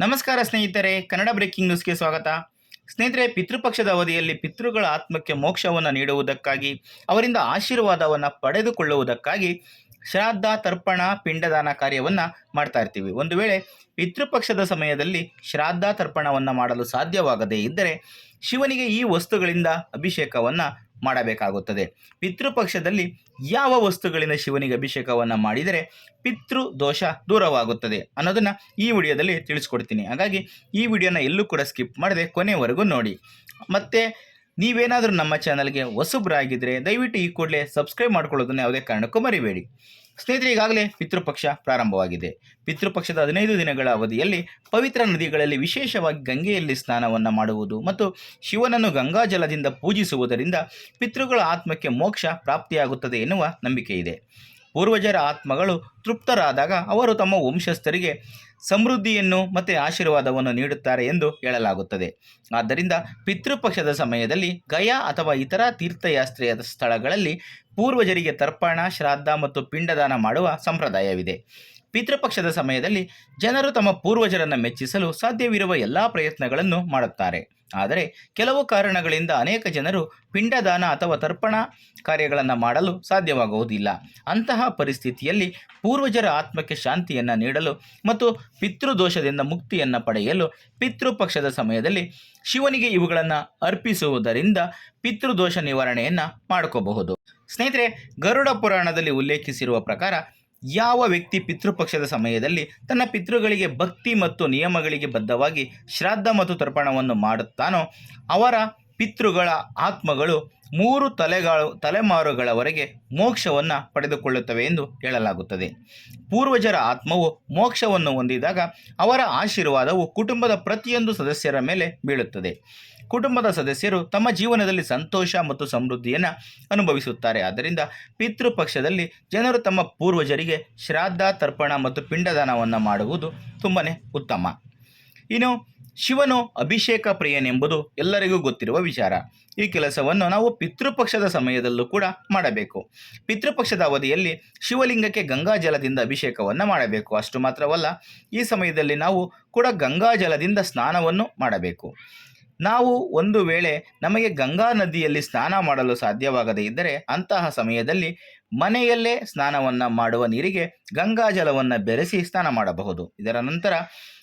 ನಮಸ್ಕಾರ ಸ್ನೇಹಿತರೆ, ಕನ್ನಡ ಬ್ರೇಕಿಂಗ್ ನ್ಯೂಸ್ಗೆ ಸ್ವಾಗತ. ಸ್ನೇಹಿತರೆ, ಪಿತೃಪಕ್ಷದ ಅವಧಿಯಲ್ಲಿ ಪಿತೃಗಳ ಆತ್ಮಕ್ಕೆ ಮೋಕ್ಷವನ್ನು ನೀಡುವುದಕ್ಕಾಗಿ, ಅವರಿಂದ ಆಶೀರ್ವಾದವನ್ನು ಪಡೆದುಕೊಳ್ಳುವುದಕ್ಕಾಗಿ ಶ್ರಾದ್ದ, ತರ್ಪಣ, ಪಿಂಡದಾನ ಕಾರ್ಯವನ್ನು ಮಾಡ್ತಾ ಇರ್ತೀವಿ. ಒಂದು ವೇಳೆ ಪಿತೃಪಕ್ಷದ ಸಮಯದಲ್ಲಿ ಶ್ರಾದ್ದ, ತರ್ಪಣವನ್ನು ಮಾಡಲು ಸಾಧ್ಯವಾಗದೇ ಇದ್ದರೆ ಶಿವನಿಗೆ ಈ ವಸ್ತುಗಳಿಂದ ಅಭಿಷೇಕವನ್ನು ಮಾಡಬೇಕಾಗುತ್ತದೆ. ಪಿತೃಪಕ್ಷದಲ್ಲಿ ಯಾವ ವಸ್ತುಗಳಿಂದ ಶಿವನಿಗೆ ಅಭಿಷೇಕವನ್ನು ಮಾಡಿದರೆ ಪಿತೃ ದೋಷ ದೂರವಾಗುತ್ತದೆ ಅನ್ನೋದನ್ನು ಈ ವಿಡಿಯೋದಲ್ಲಿ ತಿಳಿಸ್ಕೊಡ್ತೀನಿ. ಹಾಗಾಗಿ ಈ ವಿಡಿಯೋನ ಎಲ್ಲೂ ಕೂಡ ಸ್ಕಿಪ್ ಮಾಡದೆ ಕೊನೆವರೆಗೂ ನೋಡಿ. ಮತ್ತು ನೀವೇನಾದರೂ ನಮ್ಮ ಚಾನಲ್ಗೆ ಹೊಸಬ್ರಾಗಿದ್ದರೆ ದಯವಿಟ್ಟು ಈ ಕೂಡಲೇ ಸಬ್ಸ್ಕ್ರೈಬ್ ಮಾಡ್ಕೊಳ್ಳೋದನ್ನು ಯಾವುದೇ ಕಾರಣಕ್ಕೂ ಮರಿಬೇಡಿ. ಸ್ನೇಹಿತರೆ, ಈಗಾಗಲೇ ಪಿತೃಪಕ್ಷ ಪ್ರಾರಂಭವಾಗಿದೆ. ಪಿತೃಪಕ್ಷದ ಹದಿನೈದು ದಿನಗಳ ಅವಧಿಯಲ್ಲಿ ಪವಿತ್ರ ನದಿಗಳಲ್ಲಿ ವಿಶೇಷವಾಗಿ ಗಂಗೆಯಲ್ಲಿ ಸ್ನಾನವನ್ನು ಮಾಡುವುದು ಮತ್ತು ಶಿವನನ್ನು ಗಂಗಾಜಲದಿಂದ ಪೂಜಿಸುವುದರಿಂದ ಪಿತೃಗಳ ಆತ್ಮಕ್ಕೆ ಮೋಕ್ಷ ಪ್ರಾಪ್ತಿಯಾಗುತ್ತದೆ ಎನ್ನುವ ನಂಬಿಕೆ ಇದೆ ಪೂರ್ವಜರ ಆತ್ಮಗಳು ತೃಪ್ತರಾದಾಗ ಅವರು ತಮ್ಮ ವಂಶಸ್ಥರಿಗೆ ಸಮೃದ್ಧಿಯನ್ನು ಮತ್ತು ಆಶೀರ್ವಾದವನ್ನು ನೀಡುತ್ತಾರೆ ಎಂದು ಹೇಳಲಾಗುತ್ತದೆ. ಆದ್ದರಿಂದ ಪಿತೃಪಕ್ಷದ ಸಮಯದಲ್ಲಿ ಗಯಾ ಅಥವಾ ಇತರ ತೀರ್ಥಯಾತ್ರೆಯ ಸ್ಥಳಗಳಲ್ಲಿ ಪೂರ್ವಜರಿಗೆ ತರ್ಪಣ, ಶ್ರಾದ್ದ ಮತ್ತು ಪಿಂಡದಾನ ಮಾಡುವ ಸಂಪ್ರದಾಯವಿದೆ. ಪಿತೃಪಕ್ಷದ ಸಮಯದಲ್ಲಿ ಜನರು ತಮ್ಮ ಪೂರ್ವಜರನ್ನು ಮೆಚ್ಚಿಸಲು ಸಾಧ್ಯವಿರುವ ಎಲ್ಲ ಪ್ರಯತ್ನಗಳನ್ನು ಮಾಡುತ್ತಾರೆ. ಆದರೆ ಕೆಲವು ಕಾರಣಗಳಿಂದ ಅನೇಕ ಜನರು ಪಿಂಡದಾನ ಅಥವಾ ತರ್ಪಣ ಕಾರ್ಯಗಳನ್ನು ಮಾಡಲು ಸಾಧ್ಯವಾಗುವುದಿಲ್ಲ. ಅಂತಹ ಪರಿಸ್ಥಿತಿಯಲ್ಲಿ ಪೂರ್ವಜರ ಆತ್ಮಕ್ಕೆ ಶಾಂತಿಯನ್ನು ನೀಡಲು ಮತ್ತು ಪಿತೃದೋಷದಿಂದ ಮುಕ್ತಿಯನ್ನು ಪಡೆಯಲು ಪಿತೃಪಕ್ಷದ ಸಮಯದಲ್ಲಿ ಶಿವನಿಗೆ ಇವುಗಳನ್ನು ಅರ್ಪಿಸುವುದರಿಂದ ಪಿತೃದೋಷ ನಿವಾರಣೆಯನ್ನು ಮಾಡ್ಕೋಬಹುದು. ಸ್ನೇಹಿತರೆ, ಗರುಡ ಪುರಾಣದಲ್ಲಿ ಉಲ್ಲೇಖಿಸಿರುವ ಪ್ರಕಾರ ಯಾವ ವ್ಯಕ್ತಿ ಪಿತೃಪಕ್ಷದ ಸಮಯದಲ್ಲಿ ತನ್ನ ಪಿತೃಗಳಿಗೆ ಭಕ್ತಿ ಮತ್ತು ನಿಯಮಗಳಿಗೆ ಬದ್ಧವಾಗಿ ಶ್ರಾದ್ದ ಮತ್ತು ತರ್ಪಣವನ್ನು ಮಾಡುತ್ತಾನೋ, ಅವರ ಪಿತೃಗಳ ಆತ್ಮಗಳು ಮೂರು ತಲೆಗಳು, ತಲೆಮಾರುಗಳವರೆಗೆ ಮೋಕ್ಷವನ್ನು ಪಡೆದುಕೊಳ್ಳುತ್ತವೆ ಎಂದು ಹೇಳಲಾಗುತ್ತದೆ. ಪೂರ್ವಜರ ಆತ್ಮವು ಮೋಕ್ಷವನ್ನು ಹೊಂದಿದಾಗ ಅವರ ಆಶೀರ್ವಾದವು ಕುಟುಂಬದ ಪ್ರತಿಯೊಂದು ಸದಸ್ಯರ ಮೇಲೆ ಬೀಳುತ್ತದೆ. ಕುಟುಂಬದ ಸದಸ್ಯರು ತಮ್ಮ ಜೀವನದಲ್ಲಿ ಸಂತೋಷ ಮತ್ತು ಸಮೃದ್ಧಿಯನ್ನು ಅನುಭವಿಸುತ್ತಾರೆ. ಆದ್ದರಿಂದ ಪಿತೃಪಕ್ಷದಲ್ಲಿ ಜನರು ತಮ್ಮ ಪೂರ್ವಜರಿಗೆ ಶ್ರಾದ್ದ, ತರ್ಪಣ ಮತ್ತು ಪಿಂಡದಾನವನ್ನು ಮಾಡುವುದು ತುಂಬಾ ಉತ್ತಮ. ಇನ್ನು ಶಿವನು ಅಭಿಷೇಕ ಪ್ರಿಯನೆಂಬುದು ಎಲ್ಲರಿಗೂ ಗೊತ್ತಿರುವ ವಿಚಾರ. ಈ ಕೆಲಸವನ್ನು ನಾವು ಪಿತೃಪಕ್ಷದ ಸಮಯದಲ್ಲೂ ಕೂಡ ಮಾಡಬೇಕು. ಪಿತೃಪಕ್ಷದ ಅವಧಿಯಲ್ಲಿ ಶಿವಲಿಂಗಕ್ಕೆ ಗಂಗಾಜಲದಿಂದ ಅಭಿಷೇಕವನ್ನು ಮಾಡಬೇಕು. ಅಷ್ಟು ಮಾತ್ರವಲ್ಲ, ಈ ಸಮಯದಲ್ಲಿ ನಾವು ಕೂಡ ಗಂಗಾಜಲದಿಂದ ಸ್ನಾನವನ್ನು ಮಾಡಬೇಕು. ನಾವು ಒಂದು ವೇಳೆ ನಮಗೆ ಗಂಗಾ ನದಿಯಲ್ಲಿ ಸ್ನಾನ ಮಾಡಲು ಸಾಧ್ಯವಾಗದೇ ಇದ್ದರೆ ಅಂತಹ ಸಮಯದಲ್ಲಿ ಮನೆಯಲ್ಲೇ ಸ್ನಾನವನ್ನು ಮಾಡುವ ನೀರಿಗೆ ಗಂಗಾಜಲವನ್ನು ಬೆರೆಸಿ ಸ್ನಾನ ಮಾಡಬಹುದು. ಇದರ ನಂತರ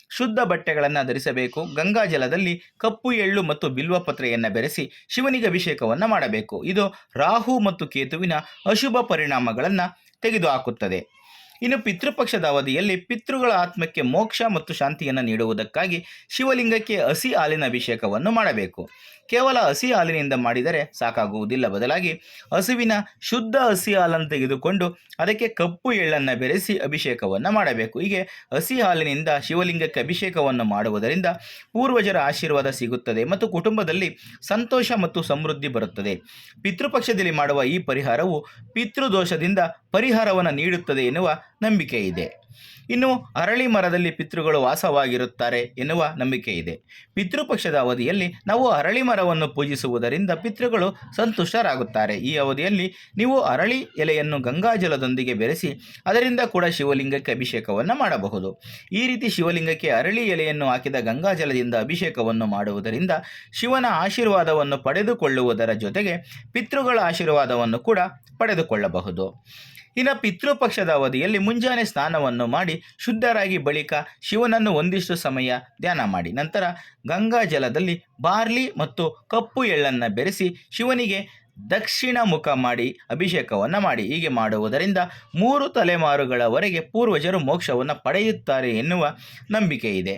ಶುದ್ಧ ಬಟ್ಟೆಗಳನ್ನು ಧರಿಸಬೇಕು ಗಂಗಾಜಲದಲ್ಲಿ ಕಪ್ಪು, ಎಳ್ಳು ಮತ್ತು ಬಿಲ್ವಪತ್ರೆಯನ್ನು ಬೆರೆಸಿ ಶಿವನಿಗೆ ಅಭಿಷೇಕವನ್ನು ಮಾಡಬೇಕು. ಇದು ರಾಹು ಮತ್ತು ಕೇತುವಿನ ಅಶುಭ ಪರಿಣಾಮಗಳನ್ನು ತೆಗೆದುಹಾಕುತ್ತದೆ. ಇನ್ನು ಪಿತೃಪಕ್ಷದ ಅವಧಿಯಲ್ಲಿ ಪಿತೃಗಳ ಆತ್ಮಕ್ಕೆ ಮೋಕ್ಷ ಮತ್ತು ಶಾಂತಿಯನ್ನು ನೀಡುವುದಕ್ಕಾಗಿ ಶಿವಲಿಂಗಕ್ಕೆ ಹಸಿ ಹಾಲಿನ ಅಭಿಷೇಕವನ್ನು ಮಾಡಬೇಕು. ಕೇವಲ ಹಸಿ ಹಾಲಿನಿಂದ ಮಾಡಿದರೆ ಸಾಕಾಗುವುದಿಲ್ಲ. ಬದಲಾಗಿ ಹಸುವಿನ ಶುದ್ಧ ಹಸಿ ಹಾಲನ್ನು ತೆಗೆದುಕೊಂಡು ಅದಕ್ಕೆ ಕಪ್ಪು ಎಳ್ಳನ್ನು ಬೆರೆಸಿ ಅಭಿಷೇಕವನ್ನು ಮಾಡಬೇಕು. ಹೀಗೆ ಹಸಿ ಹಾಲಿನಿಂದ ಶಿವಲಿಂಗಕ್ಕೆ ಅಭಿಷೇಕವನ್ನು ಮಾಡುವುದರಿಂದ ಪೂರ್ವಜರ ಆಶೀರ್ವಾದ ಸಿಗುತ್ತದೆ ಮತ್ತು ಕುಟುಂಬದಲ್ಲಿ ಸಂತೋಷ ಮತ್ತು ಸಮೃದ್ಧಿ ಬರುತ್ತದೆ. ಪಿತೃಪಕ್ಷದಲ್ಲಿ ಮಾಡುವ ಈ ಪರಿಹಾರವು ಪಿತೃದೋಷದಿಂದ ಪರಿಹಾರವನ್ನು ನೀಡುತ್ತದೆ ಎನ್ನುವ ನಂಬಿಕೆ ಇದೆ. ಇನ್ನು ಅರಳಿ ಮರದಲ್ಲಿ ಪಿತೃಗಳು ವಾಸವಾಗಿರುತ್ತಾರೆ ಎನ್ನುವ ನಂಬಿಕೆ ಇದೆ. ಪಿತೃಪಕ್ಷದ ಅವಧಿಯಲ್ಲಿ ನಾವು ಅರಳಿ ಮರವನ್ನು ಪೂಜಿಸುವುದರಿಂದ ಪಿತೃಗಳು ಸಂತುಷ್ಟರಾಗುತ್ತಾರೆ. ಈ ಅವಧಿಯಲ್ಲಿ ನೀವು ಅರಳಿ ಎಲೆಯನ್ನು ಗಂಗಾಜಲದೊಂದಿಗೆ ಬೆರೆಸಿ ಅದರಿಂದ ಕೂಡ ಶಿವಲಿಂಗಕ್ಕೆ ಅಭಿಷೇಕವನ್ನು ಮಾಡಬಹುದು. ಈ ರೀತಿ ಶಿವಲಿಂಗಕ್ಕೆ ಅರಳಿ ಎಲೆಯನ್ನು ಹಾಕಿದ ಗಂಗಾಜಲದಿಂದ ಅಭಿಷೇಕವನ್ನು ಮಾಡುವುದರಿಂದ ಶಿವನ ಆಶೀರ್ವಾದವನ್ನು ಪಡೆದುಕೊಳ್ಳುವುದರ ಜೊತೆಗೆ ಪಿತೃಗಳ ಆಶೀರ್ವಾದವನ್ನು ಕೂಡ ಪಡೆದುಕೊಳ್ಳಬಹುದು. ಇನ್ನು ಪಿತೃಪಕ್ಷದ ಅವಧಿಯಲ್ಲಿ ಮುಂಜಾನೆ ಸ್ನಾನವನ್ನು ಮಾಡಿ ಶುದ್ಧರಾಗಿ ಬಳಿಕ ಶಿವನನ್ನು ಒಂದಿಷ್ಟು ಸಮಯ ಧ್ಯಾನ ಮಾಡಿ. ನಂತರ ಗಂಗಾ ಜಲದಲ್ಲಿ ಬಾರ್ಲಿ ಮತ್ತು ಕಪ್ಪು ಎಳ್ಳನ್ನು ಬೆರೆಸಿ ಶಿವನಿಗೆ ದಕ್ಷಿಣ ಮುಖ ಮಾಡಿ ಅಭಿಷೇಕವನ್ನು ಮಾಡಿ. ಹೀಗೆ ಮಾಡುವುದರಿಂದ ಮೂರು ತಲೆಮಾರುಗಳವರೆಗೆ ಪೂರ್ವಜರು ಮೋಕ್ಷವನ್ನು ಪಡೆಯುತ್ತಾರೆ ಎನ್ನುವ ನಂಬಿಕೆ ಇದೆ.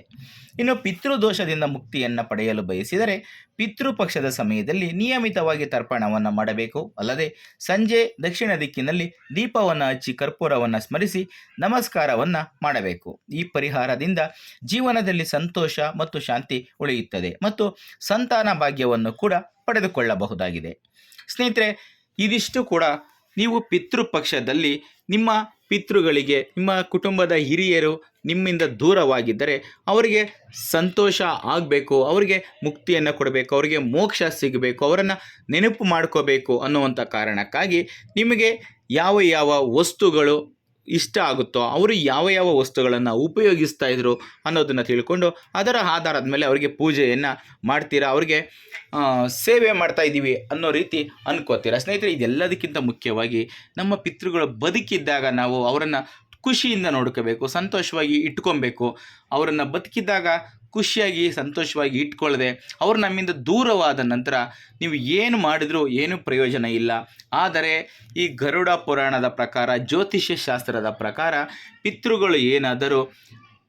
ಇನ್ನು ಪಿತೃದೋಷದಿಂದ ಮುಕ್ತಿಯನ್ನು ಪಡೆಯಲು ಬಯಸಿದರೆ ಪಿತೃಪಕ್ಷದ ಸಮಯದಲ್ಲಿ ನಿಯಮಿತವಾಗಿ ತರ್ಪಣವನ್ನು ಮಾಡಬೇಕು. ಅಲ್ಲದೆ ಸಂಜೆ ದಕ್ಷಿಣ ದಿಕ್ಕಿನಲ್ಲಿ ದೀಪವನ್ನು ಹಚ್ಚಿ ಕರ್ಪೂರವನ್ನು ಸ್ಮರಿಸಿ ನಮಸ್ಕಾರವನ್ನು ಮಾಡಬೇಕು. ಈ ಪರಿಹಾರದಿಂದ ಜೀವನದಲ್ಲಿ ಸಂತೋಷ ಮತ್ತು ಶಾಂತಿ ಉಳಿಯುತ್ತದೆ. ಮತ್ತು ಸಂತಾನ ಭಾಗ್ಯವನ್ನು ಕೂಡ ಪಡೆದುಕೊಳ್ಳಬಹುದಾಗಿದೆ. ಸ್ನೇಹಿತರೆ, ಇದಿಷ್ಟು ಕೂಡ ನೀವು ಪಿತೃಪಕ್ಷದಲ್ಲಿ ನಿಮ್ಮ ಪಿತೃಗಳಿಗೆ, ನಿಮ್ಮ ಕುಟುಂಬದ ಹಿರಿಯರು ನಿಮ್ಮಿಂದ ದೂರವಾಗಿದ್ದರೆ ಅವರಿಗೆ ಸಂತೋಷ ಆಗಬೇಕು, ಅವರಿಗೆ ಮುಕ್ತಿಯನ್ನು ಕೊಡಬೇಕು, ಅವರಿಗೆ ಮೋಕ್ಷ ಸಿಗಬೇಕು, ಅವರನ್ನು ನೆನಪು ಮಾಡ್ಕೋಬೇಕು ಅನ್ನುವಂಥ ಕಾರಣಕ್ಕಾಗಿ ನಿಮಗೆ ಯಾವ ಯಾವ ವಸ್ತುಗಳು ಇಷ್ಟ ಆಗುತ್ತೋ, ಅವರು ಯಾವ ಯಾವ ವಸ್ತುಗಳನ್ನು ಉಪಯೋಗಿಸ್ತಾ ಇದ್ರು ಅನ್ನೋದನ್ನು ತಿಳ್ಕೊಂಡು ಅದರ ಆಧಾರದ ಮೇಲೆ ಅವರಿಗೆ ಪೂಜೆಯನ್ನು ಮಾಡ್ತೀರಾ, ಅವರಿಗೆ ಸೇವೆ ಮಾಡ್ತಾ ಇದ್ದೀವಿ ಅನ್ನೋ ರೀತಿ ಅನ್ಕೋತೀರಾ? ಸ್ನೇಹಿತರೆ, ಇದೆಲ್ಲದಕ್ಕಿಂತ ಮುಖ್ಯವಾಗಿ ನಮ್ಮ ಪಿತೃಗಳು ಬದುಕಿದ್ದಾಗ ನಾವು ಅವರನ್ನು ಖುಷಿಯಿಂದ ನೋಡ್ಕೋಬೇಕು, ಸಂತೋಷವಾಗಿ ಇಟ್ಕೊಬೇಕು. ಅವರನ್ನು ಬದುಕಿದ್ದಾಗ ಖುಷಿಯಾಗಿ, ಸಂತೋಷವಾಗಿ ಇಟ್ಕೊಳ್ಳದೆ ಅವರು ನಮ್ಮಿಂದ ದೂರವಾದ ನಂತರ ನೀವು ಏನು ಮಾಡಿದರೂ ಏನೂ ಪ್ರಯೋಜನ ಇಲ್ಲ. ಆದರೆ ಈ ಗರುಡ ಪುರಾಣದ ಪ್ರಕಾರ, ಜ್ಯೋತಿಷ್ಯ ಶಾಸ್ತ್ರದ ಪ್ರಕಾರ, ಪಿತೃಗಳು ಏನಾದರೂ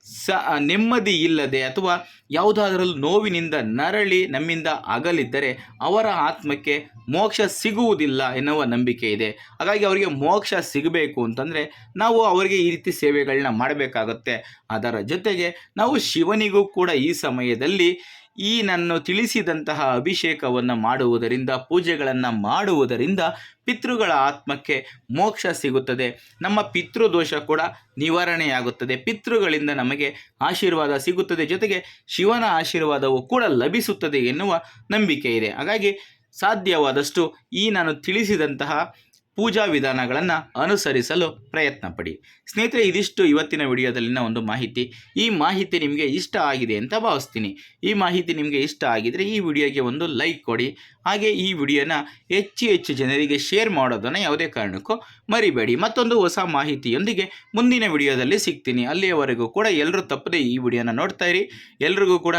ಸ ನೆಮ್ಮದಿ ಇಲ್ಲದೆ ಅಥವಾ ಯಾವುದಾದರಲ್ಲೂ ನೋವಿನಿಂದ ನರಳಿ ನಮ್ಮಿಂದ ಅಗಲಿದ್ದರೆ ಅವರ ಆತ್ಮಕ್ಕೆ ಮೋಕ್ಷ ಸಿಗುವುದಿಲ್ಲ ಎನ್ನುವ ನಂಬಿಕೆ ಇದೆ. ಹಾಗಾಗಿ ಅವರಿಗೆ ಮೋಕ್ಷ ಸಿಗಬೇಕು ಅಂತಂದರೆ ನಾವು ಅವರಿಗೆ ಈ ರೀತಿ ಸೇವೆಗಳನ್ನ ಮಾಡಬೇಕಾಗುತ್ತೆ. ಅದರ ಜೊತೆಗೆ ನಾವು ಶಿವನಿಗೂ ಕೂಡ ಈ ಸಮಯದಲ್ಲಿ ಈ ನನ್ನ ತಿಳಿಸಿದಂತಹ ಅಭಿಷೇಕವನ್ನು ಮಾಡುವುದರಿಂದ, ಪೂಜೆಗಳನ್ನು ಮಾಡುವುದರಿಂದ ಪಿತೃಗಳ ಆತ್ಮಕ್ಕೆ ಮೋಕ್ಷ ಸಿಗುತ್ತದೆ. ನಮ್ಮ ಪಿತೃದೋಷ ಕೂಡ ನಿವಾರಣೆಯಾಗುತ್ತದೆ. ಪಿತೃಗಳಿಂದ ನಮಗೆ ಆಶೀರ್ವಾದ ಸಿಗುತ್ತದೆ. ಜೊತೆಗೆ ಶಿವನ ಆಶೀರ್ವಾದವು ಕೂಡ ಲಭಿಸುತ್ತದೆ ಎನ್ನುವ ನಂಬಿಕೆ ಇದೆ. ಹಾಗಾಗಿ ಸಾಧ್ಯವಾದಷ್ಟು ಈ ನಾನು ತಿಳಿಸಿದಂತಹ ಪೂಜಾ ವಿಧಾನಗಳನ್ನು ಅನುಸರಿಸಲು ಪ್ರಯತ್ನ ಪಡಿ ಸ್ನೇಹಿತರೆ, ಇದಿಷ್ಟು ಇವತ್ತಿನ ವಿಡಿಯೋದಲ್ಲಿನ ಒಂದು ಮಾಹಿತಿ. ಈ ಮಾಹಿತಿ ನಿಮಗೆ ಇಷ್ಟ ಆಗಿದೆ ಅಂತ ಭಾವಿಸ್ತೀನಿ. ಈ ಮಾಹಿತಿ ನಿಮಗೆ ಇಷ್ಟ ಆಗಿದರೆ ಈ ವಿಡಿಯೋಗೆ ಒಂದು ಲೈಕ್ ಕೊಡಿ. ಹಾಗೆ ಈ ವಿಡಿಯೋನ ಹೆಚ್ಚು ಹೆಚ್ಚು ಜನರಿಗೆ ಶೇರ್ ಮಾಡೋದನ್ನು ಯಾವುದೇ ಕಾರಣಕ್ಕೂ ಮರಿಬೇಡಿ. ಮತ್ತೊಂದು ಹೊಸ ಮಾಹಿತಿಯೊಂದಿಗೆ ಮುಂದಿನ ವಿಡಿಯೋದಲ್ಲಿ ಸಿಗ್ತೀನಿ. ಅಲ್ಲಿಯವರೆಗೂ ಕೂಡ ಎಲ್ಲರೂ ತಪ್ಪದೆ ಈ ವಿಡಿಯೋನ ನೋಡ್ತಾ ಇರಿ. ಎಲ್ರಿಗೂ ಕೂಡ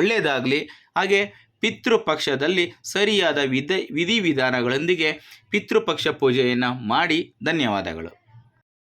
ಒಳ್ಳೆಯದಾಗಲಿ ಹಾಗೆ ಪಿತೃಪಕ್ಷದಲ್ಲಿ ಸರಿಯಾದ ವಿಧ ವಿಧಿವಿಧಾನಗಳೊಂದಿಗೆ ಪಿತೃಪಕ್ಷ ಪೂಜೆಯನ್ನು ಮಾಡಿ ಧನ್ಯವಾದಗಳು.